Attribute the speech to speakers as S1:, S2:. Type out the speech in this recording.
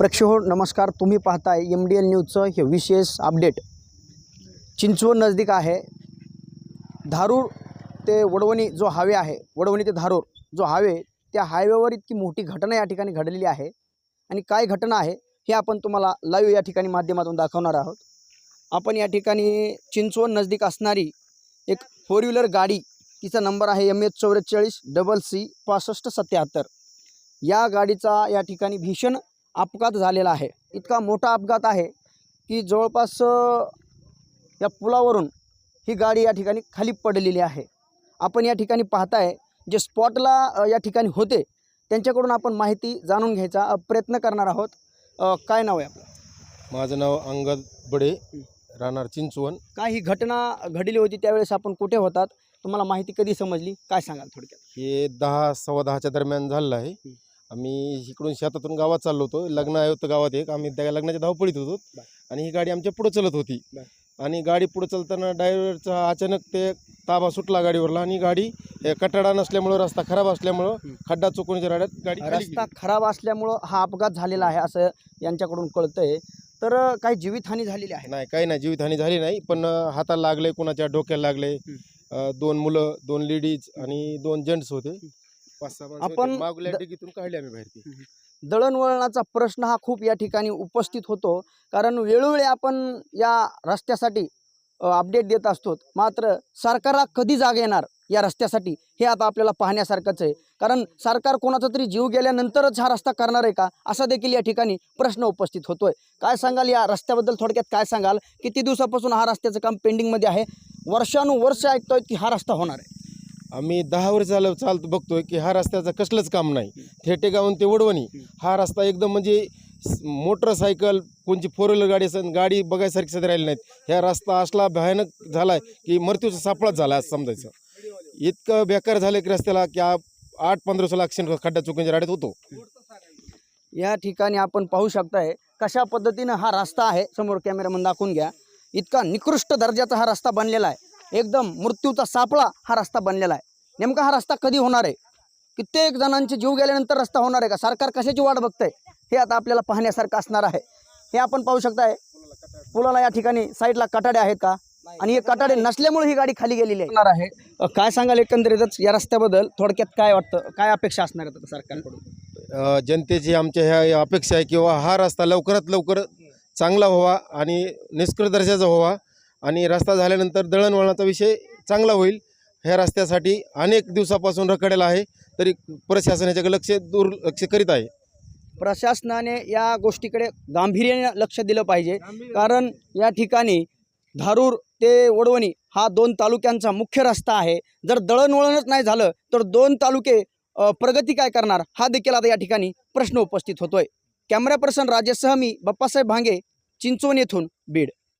S1: प्रेक्षहो नमस्कार तुम्ही पाहताय एम डी एल न्यूजचं हे विशेष अपडेट. चिंचवड नजदीक आहे. धारूर ते वडवणी जो हायवे आहे वडवणी ते धारूर जो हायवे त्या हायवेवर इतकी मोठी घटना या ठिकाणी घडलेली आहे. आणि काय घटना आहे हे आपण तुम्हाला लाईव्ह या ठिकाणी माध्यमातून दाखवणार आहोत. आपण या ठिकाणी चिंचवड नजदीक असणारी एक फोर व्हीलर गाडी तिचा नंबर आहे एम एच चौवेचाळीस डबल सी पासष्ट सत्याहत्तर. या गाडीचा या ठिकाणी भीषण अपघात झालेला आहे. इतका मोठा अपघात आहे की जवळपास या पुलावरून ही गाडी या ठिकाणी खाली पडलेली आहे. आपण या ठिकाणी पाहताय जे स्पॉटला या ठिकाणी होते त्यांच्याकडून आपण माहिती जाणून घ्यायचा प्रयत्न करणार आहोत. काय नाव आहे आपलं?
S2: माझं नाव अंगद बडे राहणार चिंचवण.
S1: काय ही घटना घडली होती त्यावेळेस आपण कुठे होतात? तुम्हाला माहिती कधी समजली? काय सांगाल थोडक्यात?
S2: हे दहा सव्वा दहाच्या दरम्यान झालेलं आहे. आम्ही इकडून शेतातून गावात चाललो होतो. लग्न आहे होतं गावात एक. आम्ही त्या लग्नाच्या धावपळीत होतो. आणि ही गाडी आमच्या पुढं चलत होती. आणि गाडी पुढं चालताना ड्रायव्हरचा अचानक ते ताबा सुटला गाडीवरला. आणि गाडी कटाडा नसल्यामुळं रस्ता खराब असल्यामुळं. खड्डा चुकवण्याच्या राड्यात गाडी
S1: रस्ता. खराब असल्यामुळं हा अपघात झालेला आहे असं यांच्याकडून कळतंय. तर काही जीवितहानी झालेली आहे?
S2: नाही काही नाही. जीवितहानी झाली नाही. पण हाताला लागले कोणाच्या डोक्याला लागले दोन मुलं दोन लेडीज आणि दोन जेंट्स होते. पाच सहा माणसं
S1: आपण
S2: होते. मागल्या
S1: द-
S2: डिगीतून काढले आम्ही बाहेर ती
S1: दळणवळणाचा प्रश्न हा खूप या ठिकाणी उपस्थित होतो. कारण वेळोवेळी आपण या रस्त्यासाठी अपडेट देत असतो. मात्र सरकारला कधी जाग येणार या रस्त्यासाठी हे आता आपल्याला पाहण्यासारखंच आहे. कारण सरकार कोणाचा तरी जीव गेल्यानंतरच हा रस्ता करणार आहे का? असा देखील या ठिकाणी प्रश्न उपस्थित होतोय. काय सांगाल या रस्त्याबद्दल थोडक्यात काय सांगाल? किती दिवसापासून हा रस्त्याचं काम पेंडिंगमध्ये आहे? वर्षानुवर्ष ऐकतोय की हा रस्ता होणार आहे?
S2: आम्ही दहा वर्ष झालं चालतो बघतोय की हा रस्त्याचं कसलंच काम नाही. थेटेगावून ते वडवणी हा रस्ता एकदम म्हणजे मोटरसायकल कोणची फोर व्हीलर गाडी असेल गाडी बघायसारखी सध्या राहिली नाहीत. ह्या रस्ता असला भयानक झाला आहे की मृत्यूचा सापळाच झाला असं समजायचं. इतकं बेकार झालं की रस्त्याला की आठ पंधरा सोळा ॲक्सिडेंट खड्डा चुकीच्या राड्यात होतो.
S1: या ठिकाणी आपण पाहू शकताय कशा पद्धतीनं हा रस्ता आहे समोर कॅमेरामन दाखवून घ्या. इतका निकृष्ट दर्जाचा हा रस्ता बनलेला आहे. एकदम मृत्यूचा सापळा हा रस्ता बनलेला आहे. नेमका हा रस्ता कधी होणार आहे? कित्येक जणांचे जीव गेल्यानंतर रस्ता होणार आहे का? सरकार कशाची वाट बघतंय? हे आता आपल्याला पाहण्यासारखं असणार आहे. हे आपण पाहू शकताय. पुलाला या ठिकाणी साईडला कटाडे आहेत का? आणि हे कटाडे नसल्यामुळे ही गाडी खाली गेलेली आहे. काय सांगाल एकंदरीतच या रस्त्याबद्दल? थोडक्यात काय वाटतं? काय अपेक्षा असणार आहेत आता सरकारकडून?
S2: जनतेची आमच्या ह्या अपेक्षा आहे किंवा हा रस्ता लवकरात लवकर चांगला व्हावा आणि निष्कृत दर्जाचा व्हावा आणि रस्ता झाल्यानंतर दळणवळणाचा विषय चांगला होईल. ह्या रस्त्यासाठी अनेक दिवसापासून रखडेला आहे तरी प्रशासन याच्याकडे लक्ष दुर्लक्ष करीत आहे.
S1: प्रशासनाने या गोष्टीकडे गांभीर्याने लक्ष दिलं पाहिजे. कारण या ठिकाणी धारूर ते वडवणी हा दोन तालुक्यांचा मुख्य रस्ता आहे. जर दळणवळणच नाही झालं तर दोन तालुके प्रगती काय करणार हा देखील आता या ठिकाणी प्रश्न उपस्थित होतोय. कॅमेरा पर्सन राजेशसह मी बाप्पासाहेब भांगे चिंचवण येथून बीड.